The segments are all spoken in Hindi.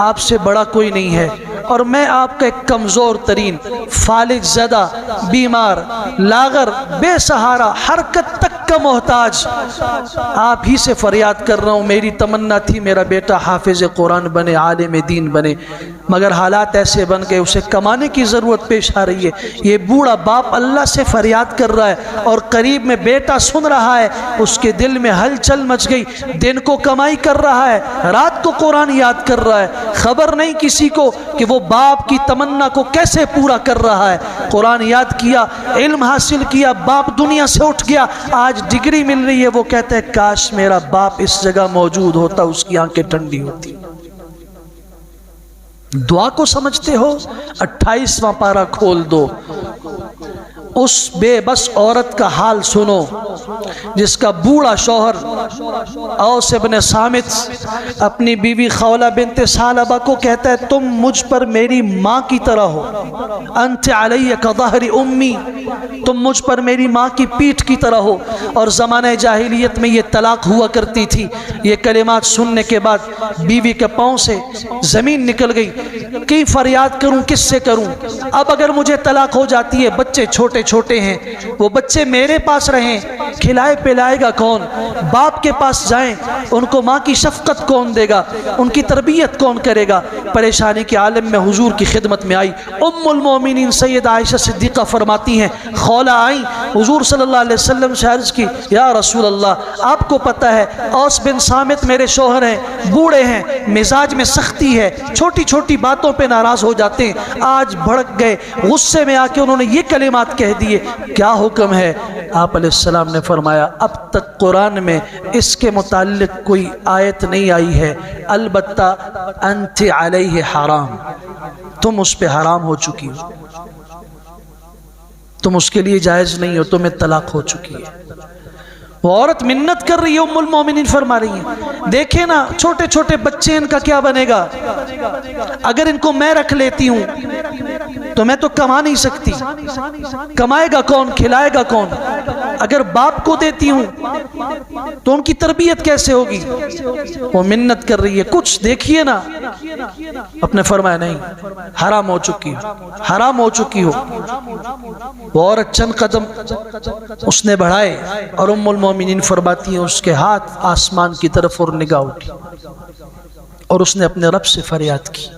आपसे बड़ा कोई नहीं है। और मैं आपका एक कमज़ोर तरीन फालिज ज़दा, बीमार, लागर, बेसहारा, हरकत तक का मोहताज। आप ही से फरियाद कर रहा हूँ, मेरी तमन्ना थी, मेरा बेटा हाफिज कुरान बने, आलिम दीन बने। मगर हालात ऐसे बन गए, उसे कमाने की ज़रूरत पेश आ रही है। ये बूढ़ा बाप अल्लाह से फरियाद कर रहा है और करीब में बेटा सुन रहा है। उसके दिल में हलचल मच गई, दिन को कमाई कर रहा है, रात को कुरान याद कर रहा है। खबर नहीं किसी को कि वो बाप की तमन्ना को कैसे पूरा कर रहा है। कुरान याद किया, इल्म हासिल किया, बाप दुनिया से उठ गया, आज डिग्री मिल रही है, वो कहते हैं, काश मेरा बाप इस जगह मौजूद होता, उसकी आँखें ठंडी होती। दुआ को समझते हो, अट्ठाईसवां पारा खोल दो उस बेबस औरत का हाल सुनो, जिसका बूढ़ा शोहर औस सामित अपनी बीवी खौला बिनते सालबा को कहता है, तुम मुझ पर मेरी माँ की तरह हो। अंत अलैय कदहरी उम्मी। तुम मुझ पर मेरी माँ की पीठ की तरह हो। और ज़माने जाहिलियत में ये तलाक हुआ करती थी। ये कलिमात सुनने के बाद बीवी के पाँव से ज़मीन निकल गई। कई फरियाद करूँ, किससे करूँ? अब अगर मुझे तलाक हो जाती है बच्चे छोटे छोटे हैं वो बच्चे मेरे पास रहें खिलाए पिलाएगा कौन? बाप के पास जाएँ, उनको माँ की शफकत कौन देगा? उनकी तरबियत कौन करेगा? परेशानी के आलम में हुजूर की खिदमत में आई। उम्मुल सैयद आयशा सिद्दीक़ा फरमाती हैं, खौला आई। हुजूर सल्लल्लाहु अलैहि वसल्लम से अर्ज़ की, या रसूल अल्लाह आपको पता है, औस बिन सामित मेरे शोहर हैं, बूढ़े हैं, मिजाज में सख्ती है छोटी छोटी बातों पर नाराज़ हो जाते हैं। आज भड़क गए, गुस्से में आके उन्होंने ये कलिमात कह दिए, क्या हुक्म है? आप ने फरमाया, अब तक कुरान में इसके मुतालिक कोई आयत नहीं आई है। अलबत्ता अंत अलैहि हराम। तुम उस पर हराम हो चुकी हो। तुम उसके लिए जायज़ नहीं हो, तुम्हें तलाक हो चुकी है। वो औरत मिन्नत कर रही है, उम्मुल मोमिनीन फरमा रही है। देखे ना छोटे छोटे बच्चे इनका क्या बनेगा? अगर इनको मैं रख लेती हूँ तो मैं तो कमा नहीं सकती। कमाएगा कौन? खिलाएगा कौन? अगर बाप को देती हूँ तो उनकी तरबियत कैसे होगी? वो मिन्नत कर रही है। कुछ देखिए ना। अपने फरमाया, नहीं, हराम हो चुकी हो। हराम हो चुकी हो। और चंद कदम उसने बढ़ाए और उम्मुल फरमाती है, उसके हाथ आसमान की तरफ़ और निगाह उठी और उसने अपने रब से फरियाद की।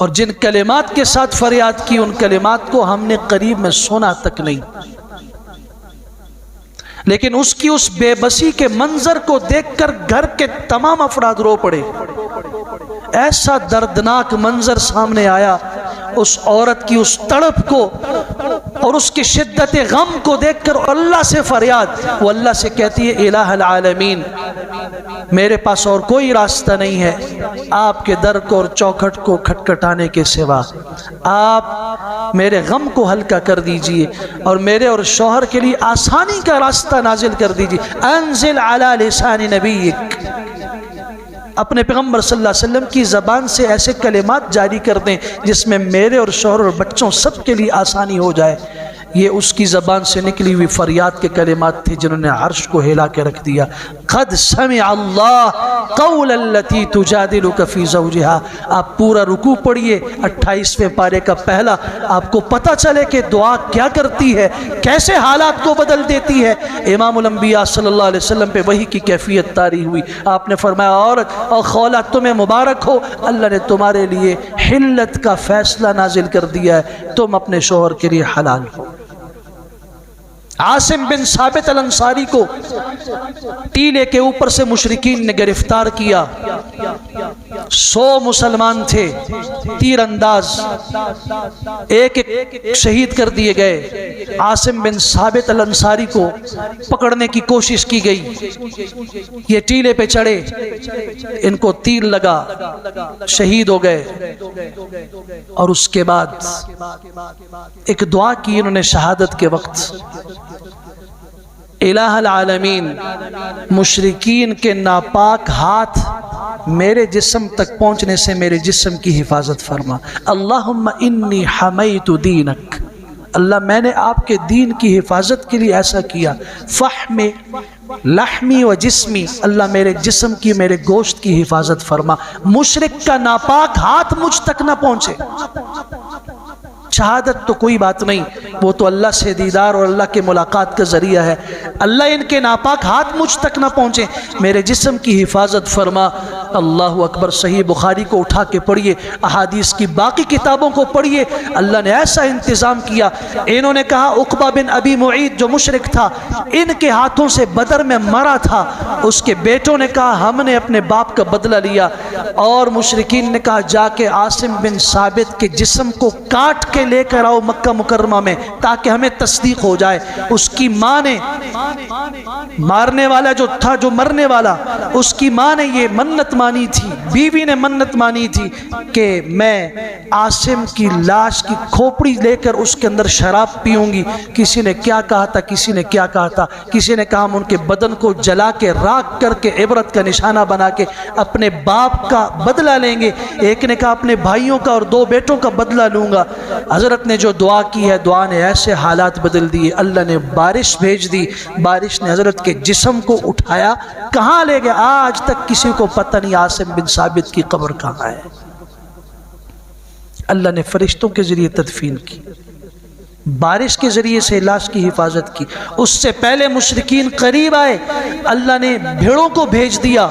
और जिन कलिमात के साथ फरियाद की, उन कलिमात को हमने करीब में सुना तक नहीं। लेकिन उसकी उस बेबसी के मंजर को देखकर घर के तमाम अफराद रो पड़े। ऐसा दर्दनाक मंजर सामने आया उस औरत की उस तड़प को और उसकी शिद्दत गम को देखकर अल्लाह से फरियाद, वो अल्लाह से कहती है इलामीन मेरे पास और कोई रास्ता नहीं है आपके दर को और चौखट को खटखटाने के सिवा। आप मेरे गम को हल्का कर दीजिए और मेरे और शोहर के लिए आसानी का रास्ता नाजिल कर दीजिए। अनजिल लिसानी नबी अपने पैगंबर वसल्लम की ज़बान से ऐसे कलेमात जारी कर दें जिसमें मेरे और शोहर और बच्चों सब के लिए आसानी हो जाए। ये उसकी ज़बान से निकली हुई फरियाद के कलिमात थे जिन्होंने अर्श को हिला के रख दिया। खद सम अल्लाह कौलती तुजादिल कफ़ी जहा आप पूरा रुकू पढ़िए, अट्ठाईसवें पारे का पहला। आपको पता चले कि दुआ क्या करती है, कैसे हालात को बदल देती है। इमामबिया सल्लल्लाहु अलैहि वसल्लम पे वही की कैफियत तारी हुई। आपने फरमाया, औरत, और खौला तुम्हें मुबारक हो। अल्लाह ने तुम्हारे लिए हिल्लत का फ़ैसला नाजिल कर दिया है। तुम अपने शोहर के लिए हलाल हो। आसिम बिन साबित अल अंसारी को टीले के ऊपर से मुशरकिन ने गिरफ़्तार किया। सौ मुसलमान थे तीर अंदाज एक एक शहीद कर दिए गए। आसिम बिन साबित अल अंसारी को पकड़ने की कोशिश की गई। ये टीले पे चढ़े, इनको तीर लगा, शहीद हो गए। और उसके बाद एक दुआ की इन्होंने शहादत के वक्त इलामीन मुशरकिन के नापाक हाथ मेरे जिस्म तक पहुँचने से मेरे जिस्म की हिफाजत फरमा। अल्लाह इन्नी हमई तो दीनक। अल्लाह, मैंने आपके दीन की हिफाजत के लिए ऐसा किया। फ़ह में लहमी व जिस्मी, अल्लाह मेरे जिस्म की, मेरे गोश्त की हिफाजत फरमा। मुशरक का नापाक हाथ मुझ तक ना पहुँचे। शहादत तो कोई बात नहीं। वो तो अल्लाह से दीदार और अल्लाह के मुलाकात का ज़रिया है। अल्लाह इनके नापाक हाथ मुझ तक ना पहुँचे। मेरे जिस्म की हिफाजत फरमा। अल्लाह अकबर, सही बुखारी को उठा के पढ़िए, अहादीस की बाकी किताबों को पढ़िए। अल्लाह ने ऐसा इंतज़ाम किया। इन्होंने कहा, उकबा बिन अबी मुईद जो मुशरक था, इनके हाथों से बदर में मरा था। उसके बेटों ने कहा, हमने अपने बाप का बदला लिया। और मुशरकिन ने कहा, जाके आसिम बिन साबित के जिसम को काट के लेकर आओ मक्का मुकरमा में। ताकि हमें तस्दीक हो जाए। उसकी माँ ने मारने वाला जो था, जो मरने वाला, उसकी माँ ने ये मन्नत मानी थी, बीवी ने मन्नत मानी थी कि मैं आसिम की लाश की खोपड़ी लेकर उसके अंदर शराब पीऊँगी। किसी ने क्या कहा था, किसी ने क्या कहा था? किसी ने कहा, हम उनके बदन को जला के, राख करके, इबरत का निशाना बना के अपने बाप का बदला लेंगे। एक ने कहा, अपने भाइयों का और दो बेटों का बदला लूँगा। हज़रत ने जो दुआ की है, दुआ ने ऐसे हालात बदल दिए। अल्लाह ने बारिश भेज दी। बारिश ने हज़रत के जिसम को उठाया, कहाँ ले गया? आज तक किसी को पता नहीं आसिम बिन साबित की कब्र कहाँ है। अल्लाह ने फरिश्तों के ज़रिए तदफीन की। बारिश के ज़रिए से लाश की हिफाजत की। उससे पहले मुशरकिन करीब आए, अल्लाह ने भेड़ों को भेज दिया।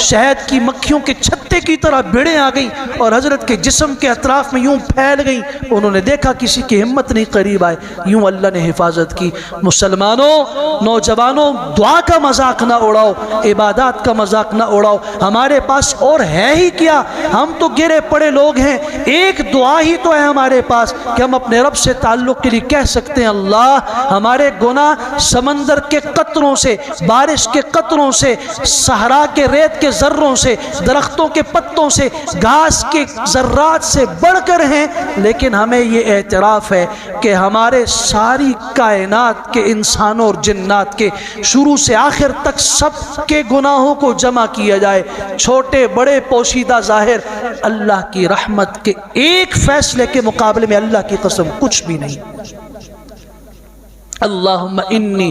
शहद की मक्खियों के छत्ते की तरह भेड़ें आ गई और हज़रत के जिस्म के अतराफ़ में यूँ फैल गई। उन्होंने देखा किसी की हिम्मत नहीं, करीब आए। यूँ अल्लाह ने हिफाजत की। मुसलमानों, नौजवानों, दुआ का मज़ाक ना उड़ाओ, इबादत का मज़ाक ना उड़ाओ। हमारे पास और है ही क्या? हम तो गिरे पड़े लोग हैं। एक दुआ ही तो है हमारे पास कि हम अपने रब से ताल्लुक़ के लिए कह सकते हैं, अल्लाह, हमारे गुना समंदर के कतरों से, बारिश के कतरों से, सहरा के रेत के ज़र्रों से, दरख्तों के पत्तों से, घास के ज़र्रात से बढ़कर हैं, लेकिन हमें ये एतराफ़ है कि हमारे सारी कायनात के इंसानों और जन्नात के शुरू से आखिर तक सब के गुनाहों को जमा किया जाए। छोटे, बड़े, पोशीदा, ज़ाहिर, अल्लाह की रहमत के एक फ़ैसले के मुकाबले में अल्लाह की कसम कुछ भी नहीं। अल्लाहन्नी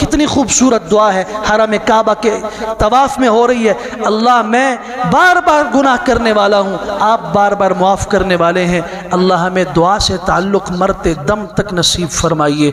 कितनी खूबसूरत दुआ है, हरम काबा के तवाफ़ में हो रही है। अल्लाह, मैं बार बार गुनाह करने वाला हूँ। आप बार बार मुआफ़ करने वाले हैं। अल्लाह, हमें दुआ से ताल्लुक़ मरते दम तक नसीब फरमाइए।